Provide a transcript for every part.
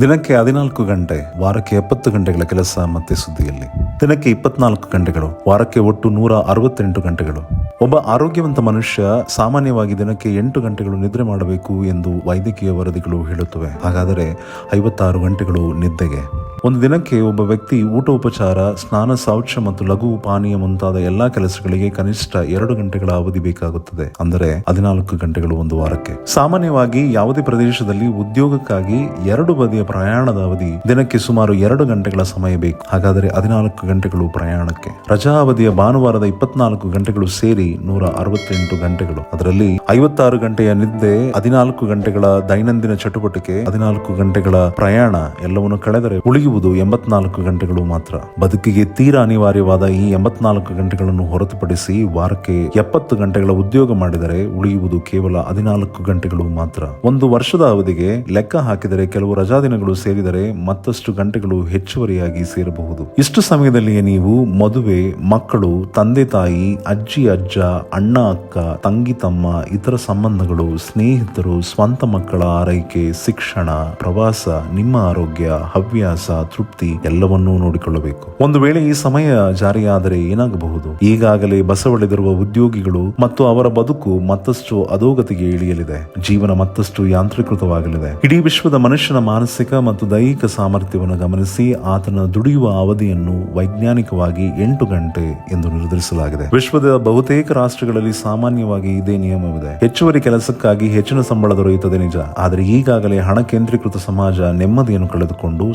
ದಿನಕ್ಕೆ ಹದಿನಾಲ್ಕು ಗಂಟೆ, ವಾರಕ್ಕೆ ಎಪ್ಪತ್ತು ಗಂಟೆಗಳ ಕೆಲಸ ಮತ್ತೆ ಸುದ್ದಿಯಲ್ಲಿ. ದಿನಕ್ಕೆ ಇಪ್ಪತ್ನಾಲ್ಕು ಗಂಟೆಗಳು, ವಾರಕ್ಕೆ ಒಟ್ಟು ನೂರ ಅರವತ್ತೆಂಟು ಗಂಟೆಗಳು. ಒಬ್ಬ ಆರೋಗ್ಯವಂತ ಮನುಷ್ಯ ಸಾಮಾನ್ಯವಾಗಿ ದಿನಕ್ಕೆ ಎಂಟು ಗಂಟೆಗಳು ನಿದ್ರೆ ಮಾಡಬೇಕು ಎಂದು ವೈದ್ಯಕೀಯ ವರದಿಗಳು ಹೇಳುತ್ತವೆ. ಹಾಗಾದರೆ ಐವತ್ತಾರು ಗಂಟೆಗಳು ನಿದ್ದೆಗೆ. ಒಂದು ದಿನಕ್ಕೆ ಒಬ್ಬ ವ್ಯಕ್ತಿ ಊಟ ಉಪಚಾರ, ಸ್ನಾನ ಶೌಚ ಮತ್ತು ಲಘು ಪಾನೀಯ ಮುಂತಾದ ಎಲ್ಲಾ ಕೆಲಸಗಳಿಗೆ ಕನಿಷ್ಠ ಎರಡು ಗಂಟೆಗಳ ಅವಧಿ ಬೇಕಾಗುತ್ತದೆ. ಅಂದರೆ ಹದಿನಾಲ್ಕು ಗಂಟೆಗಳು ಒಂದು ವಾರಕ್ಕೆ. ಸಾಮಾನ್ಯವಾಗಿ ಯಾವುದೇ ಪ್ರದೇಶದಲ್ಲಿ ಉದ್ಯೋಗಕ್ಕಾಗಿ ಎರಡು ಬದಿಯ ಪ್ರಯಾಣದ ಅವಧಿ ದಿನಕ್ಕೆ ಸುಮಾರು ಎರಡು ಗಂಟೆಗಳ ಸಮಯ ಬೇಕು. ಹಾಗಾದರೆ ಹದಿನಾಲ್ಕು ಗಂಟೆಗಳು ಪ್ರಯಾಣಕ್ಕೆ. ರಜಾ ಅವಧಿಯ ಭಾನುವಾರದ ಇಪ್ಪತ್ನಾಲ್ಕು ಗಂಟೆಗಳು ಸೇರಿ ನೂರ ಅರವತ್ತೆಂಟು ಗಂಟೆಗಳು. ಅದರಲ್ಲಿ ಐವತ್ತಾರು ಗಂಟೆಯ ನಿದ್ದೆ, ಹದಿನಾಲ್ಕು ಗಂಟೆಗಳ ದೈನಂದಿನ ಚಟುವಟಿಕೆ, ಹದಿನಾಲ್ಕು ಗಂಟೆಗಳ ಪ್ರಯಾಣ ಎಲ್ಲವನ್ನು ಕಳೆದರೆ ಉಳಿಯುವುದು ಎಂಬತ್ನಾಲ್ಕು ಗಂಟೆಗಳು ಮಾತ್ರ. ಬದುಕಿಗೆ ತೀರಾ ಅನಿವಾರ್ಯವಾದ ಈ ಎಂಬತ್ನಾಲ್ಕು ಗಂಟೆಗಳನ್ನು ಹೊರತುಪಡಿಸಿ ವಾರಕ್ಕೆ ಎಪ್ಪತ್ತು ಗಂಟೆಗಳ ಉದ್ಯೋಗ ಮಾಡಿದರೆ ಉಳಿಯುವುದು ಕೇವಲ ಹದಿನಾಲ್ಕು ಗಂಟೆಗಳು ಮಾತ್ರ. ಒಂದು ವರ್ಷದ ಅವಧಿಗೆ ಲೆಕ್ಕ ಹಾಕಿದರೆ ಕೆಲವು ರಜಾದಿನಗಳು ಸೇರಿದರೆ ಮತ್ತಷ್ಟು ಗಂಟೆಗಳು ಹೆಚ್ಚುವರಿಯಾಗಿ ಸೇರಬಹುದು. ಇಷ್ಟು ಸಮಯದಲ್ಲಿಯೇ ನೀವು ಮದುವೆ, ಮಕ್ಕಳು, ತಂದೆ ತಾಯಿ, ಅಜ್ಜಿ, ಅಜ್ಜ, ಅಣ್ಣ, ಅಕ್ಕ, ತಂಗಿ, ತಮ್ಮ, ಇತರ ಸಂಬಂಧಗಳು, ಸ್ನೇಹಿತರು, ಸ್ವಂತ ಮಕ್ಕಳ ಆರೈಕೆ, ಶಿಕ್ಷಣ, ಪ್ರವಾಸ, ನಿಮ್ಮ ಆರೋಗ್ಯ, ಹವ್ಯಾಸ ತೃಪ್ತಿ ಎಲ್ಲವನ್ನೂ ನೋಡಿಕೊಳ್ಳಬೇಕು. ಒಂದು ವೇಳೆ ಈ ಸಮಯ ಜಾರಿಯಾದರೆ ಏನಾಗಬಹುದು? ಈಗಾಗಲೇ ಬಸವಳೆದಿರುವ ಉದ್ಯೋಗಿಗಳು ಮತ್ತು ಅವರ ಬದುಕು ಮತ್ತಷ್ಟು ಅಧೋಗತಿಗೆ ಇಳಿಯಲಿದೆ. ಜೀವನ ಮತ್ತಷ್ಟು ಯಾಂತ್ರೀಕೃತವಾಗಲಿದೆ. ಇಡೀ ವಿಶ್ವದ ಮನುಷ್ಯನ ಮಾನಸಿಕ ಮತ್ತು ದೈಹಿಕ ಸಾಮರ್ಥ್ಯವನ್ನು ಗಮನಿಸಿ ಆತನ ದುಡಿಯುವ ಅವಧಿಯನ್ನು ವೈಜ್ಞಾನಿಕವಾಗಿ ಎಂಟು ಗಂಟೆ ಎಂದು ನಿರ್ಧರಿಸಲಾಗಿದೆ. ವಿಶ್ವದ ಬಹುತೇಕ ರಾಷ್ಟ್ರಗಳಲ್ಲಿ ಸಾಮಾನ್ಯವಾಗಿ ಇದೇ ನಿಯಮವಿದೆ. ಹೆಚ್ಚುವರಿ ಕೆಲಸಕ್ಕಾಗಿ ಹೆಚ್ಚಿನ ಸಂಬಳ ದೊರೆಯುತ್ತದೆ ನಿಜ. ಆದರೆ ಈಗಾಗಲೇ ಹಣ ಕೇಂದ್ರೀಕೃತ ಸಮಾಜ ನೆಮ್ಮದಿಯನ್ನು ಕಳೆದುಕೊಂಡು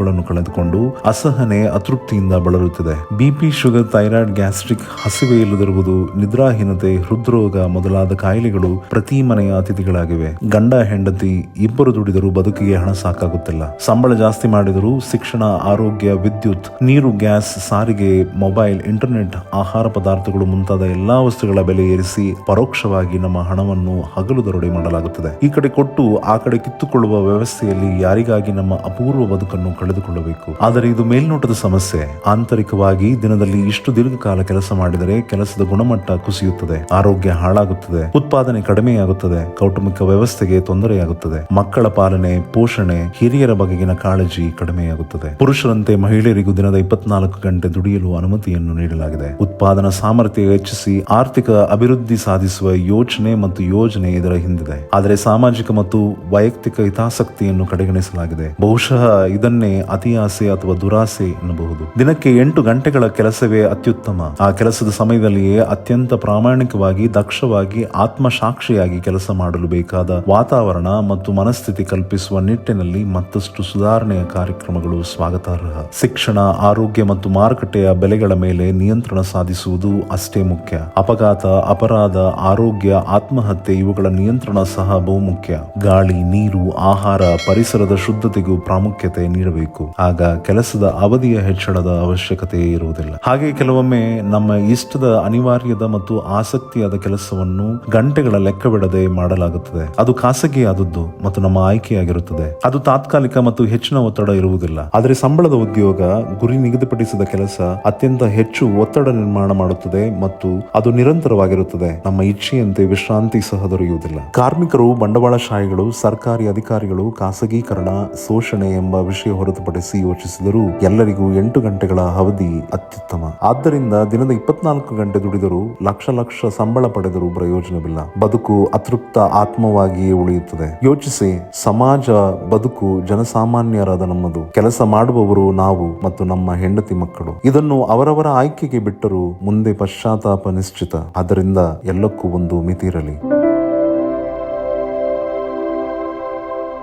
ಸಂಬಂಧಗಳನ್ನು ಕಳೆದುಕೊಂಡು ಅಸಹನೆ, ಅತೃಪ್ತಿಯಿಂದ ಬಳಲುತ್ತಿದೆ. ಬಿಪಿ ಶುಗರ್, ಥೈರಾಯ್ಡ್, ಗ್ಯಾಸ್ಟ್ರಿಕ್ ಹಸಿವೆ ಇಲ್ಲದಿರುವುದು, ನಿದ್ರಾಹೀನತೆ, ಹೃದ್ರೋಗ ಮೊದಲಾದ ಕಾಯಿಲೆಗಳು ಪ್ರತಿ ಮನೆಯ ಅತಿಥಿಗಳಾಗಿವೆ. ಗಂಡ, ಹೆಂಡತಿ, ಇಬ್ಬರು ದುಡಿದರೂ ಬದುಕಿಗೆ ಹಣ ಸಾಕಾಗುತ್ತಿಲ್ಲ. ಸಂಬಳ ಜಾಸ್ತಿ ಮಾಡಿದರೂ ಶಿಕ್ಷಣ, ಆರೋಗ್ಯ, ವಿದ್ಯುತ್, ನೀರು, ಗ್ಯಾಸ್, ಸಾರಿಗೆ, ಮೊಬೈಲ್, ಇಂಟರ್ನೆಟ್, ಆಹಾರ ಪದಾರ್ಥಗಳು ಮುಂತಾದ ಎಲ್ಲಾ ವಸ್ತುಗಳ ಬೆಲೆ ಏರಿಸಿ ಪರೋಕ್ಷವಾಗಿ ನಮ್ಮ ಹಣವನ್ನು ಹಗಲು ದರೋಡೆ ಮಾಡಲಾಗುತ್ತದೆ. ಈ ಕಡೆ ಕೊಟ್ಟು, ಆ ಕಡೆ ಕಿತ್ತುಕೊಳ್ಳುವ ವ್ಯವಸ್ಥೆಯಲ್ಲಿ ಯಾರಿಗಾಗಿ ನಮ್ಮ ಅಪೂರ್ವ ಬದುಕನ್ನು ಕಳೆದುಕೊಳ್ಳಬೇಕು. ಆದರೆ ಇದು ಮೇಲ್ನೋಟದ ಸಮಸ್ಯೆ. ಆಂತರಿಕವಾಗಿ ದಿನದಲ್ಲಿ ಇಷ್ಟು ದೀರ್ಘಕಾಲ ಕೆಲಸ ಮಾಡಿದರೆ ಕೆಲಸದ ಗುಣಮಟ್ಟ ಕುಸಿಯುತ್ತದೆ, ಆರೋಗ್ಯ ಹಾಳಾಗುತ್ತದೆ, ಉತ್ಪಾದನೆ ಕಡಿಮೆಯಾಗುತ್ತದೆ, ಕೌಟುಂಬಿಕ ವ್ಯವಸ್ಥೆಗೆ ತೊಂದರೆಯಾಗುತ್ತದೆ, ಮಕ್ಕಳ ಪಾಲನೆ, ಪೋಷಣೆ, ಹಿರಿಯರ ಬಗೆಗಿನ ಕಾಳಜಿ ಕಡಿಮೆಯಾಗುತ್ತದೆ. ಪುರುಷರಂತೆ ಮಹಿಳೆಯರಿಗೂ ದಿನದ ಇಪ್ಪತ್ನಾಲ್ಕು ಗಂಟೆ ದುಡಿಯಲು ಅನುಮತಿಯನ್ನು ನೀಡಲಾಗಿದೆ. ಉತ್ಪಾದನಾ ಸಾಮರ್ಥ್ಯ ಹೆಚ್ಚಿಸಿ ಆರ್ಥಿಕ ಅಭಿವೃದ್ಧಿ ಸಾಧಿಸುವ ಯೋಚನೆ ಮತ್ತು ಯೋಜನೆ ಇದರ ಹಿಂದಿದೆ. ಆದರೆ ಸಾಮಾಜಿಕ ಮತ್ತು ವೈಯಕ್ತಿಕ ಹಿತಾಸಕ್ತಿಯನ್ನು ಕಡೆಗಣಿಸಲಾಗಿದೆ. ಬಹುಶಃ ಇದನ್ನೇ ಅತಿಯಾಸೆ ಅಥವಾ ದುರಾಸೆ ಎನ್ನಬಹುದು. ದಿನಕ್ಕೆ ಎಂಟು ಗಂಟೆಗಳ ಕೆಲಸವೇ ಅತ್ಯುತ್ತಮ. ಆ ಕೆಲಸದ ಸಮಯದಲ್ಲಿಯೇ ಅತ್ಯಂತ ಪ್ರಾಮಾಣಿಕವಾಗಿ, ದಕ್ಷವಾಗಿ, ಆತ್ಮಸಾಕ್ಷಿಯಾಗಿ ಕೆಲಸ ಮಾಡಲು ಬೇಕಾದ ವಾತಾವರಣ ಮತ್ತು ಮನಸ್ಥಿತಿ ಕಲ್ಪಿಸುವ ನಿಟ್ಟಿನಲ್ಲಿ ಮತ್ತಷ್ಟು ಸುಧಾರಣೆಯ ಕಾರ್ಯಕ್ರಮಗಳು ಸ್ವಾಗತಾರ್ಹ. ಶಿಕ್ಷಣ, ಆರೋಗ್ಯ ಮತ್ತು ಮಾರುಕಟ್ಟೆಯ ಬೆಲೆಗಳ ಮೇಲೆ ನಿಯಂತ್ರಣ ಸಾಧಿಸುವುದು ಅಷ್ಟೇ ಮುಖ್ಯ. ಅಪಘಾತ, ಅಪರಾಧ, ಆರೋಗ್ಯ, ಆತ್ಮಹತ್ಯೆ ಇವುಗಳ ನಿಯಂತ್ರಣ ಸಹ ಬಹುಮುಖ್ಯ. ಗಾಳಿ, ನೀರು, ಆಹಾರ, ಪರಿಸರದ ಶುದ್ಧತೆಗೂ ಪ್ರಾಮುಖ್ಯತೆ ನೀಡಬೇಕು. ಆಗ ಕೆಲಸದ ಅವಧಿಯ ಹೆಚ್ಚಳದ ಅವಶ್ಯಕತೆ ಇರುವುದಿಲ್ಲ. ಹಾಗೆ ಕೆಲವೊಮ್ಮೆ ನಮ್ಮ ಇಷ್ಟದ ಅನಿವಾರ್ಯದ ಮತ್ತು ಆಸಕ್ತಿಯಾದ ಕೆಲಸವನ್ನು ಗಂಟೆಗಳ ಲೆಕ್ಕವಿಡದೆ ಮಾಡಲಾಗುತ್ತದೆ. ಅದು ಖಾಸಗಿಯಾದದ್ದು ಮತ್ತು ನಮ್ಮ ಆಯ್ಕೆಯಾಗಿರುತ್ತದೆ. ಅದು ತಾತ್ಕಾಲಿಕ ಮತ್ತು ಹೆಚ್ಚಿನ ಒತ್ತಡ ಇರುವುದಿಲ್ಲ. ಆದರೆ ಸಂಬಳದ ಉದ್ಯೋಗ ಗುರಿ ನಿಗದಿಪಡಿಸಿದ ಕೆಲಸ ಅತ್ಯಂತ ಹೆಚ್ಚು ಒತ್ತಡ ನಿರ್ಮಾಣ ಮಾಡುತ್ತದೆ ಮತ್ತು ಅದು ನಿರಂತರವಾಗಿರುತ್ತದೆ. ನಮ್ಮ ಇಚ್ಛೆಯಂತೆ ವಿಶ್ರಾಂತಿ ಸಹ ದೊರೆಯುವುದಿಲ್ಲ. ಕಾರ್ಮಿಕರು ಬಂಡವಾಳಶಾಹಿಗಳು, ಸರ್ಕಾರಿ ಅಧಿಕಾರಿಗಳು, ಖಾಸಗೀಕರಣ, ಶೋಷಣೆ ಎಂಬ ವಿಷಯ ಹೊರತುಪಡಿಸಿ ಯೋಚಿಸಿದರೂ ಎಲ್ಲರಿಗೂ ಎಂಟು ಗಂಟೆಗಳ ಅವಧಿ ಅತ್ಯುತ್ತಮ. ಆದ್ದರಿಂದ ದಿನದ ಇಪ್ಪತ್ನಾಲ್ಕು ಗಂಟೆ ದುಡಿದರೂ ಲಕ್ಷ ಲಕ್ಷ ಸಂಬಳ ಪಡೆದರೂ ಪ್ರಯೋಜನವಿಲ್ಲ. ಬದುಕು ಅತೃಪ್ತ ಆತ್ಮವಾಗಿಯೇ ಉಳಿಯುತ್ತದೆ. ಯೋಚಿಸಿ, ಸಮಾಜ, ಬದುಕು ಜನಸಾಮಾನ್ಯರಾದ ನಮ್ಮದು. ಕೆಲಸ ಮಾಡುವವರು ನಾವು ಮತ್ತು ನಮ್ಮ ಹೆಂಡತಿ ಮಕ್ಕಳು. ಇದನ್ನು ಅವರವರ ಆಯ್ಕೆಗೆ ಬಿಟ್ಟರೂ ಮುಂದೆ ಪಶ್ಚಾತ್ತಾಪ ನಿಶ್ಚಿತ. ಆದ್ದರಿಂದ ಎಲ್ಲಕ್ಕೂ ಒಂದು ಮಿತಿ ಇರಲಿ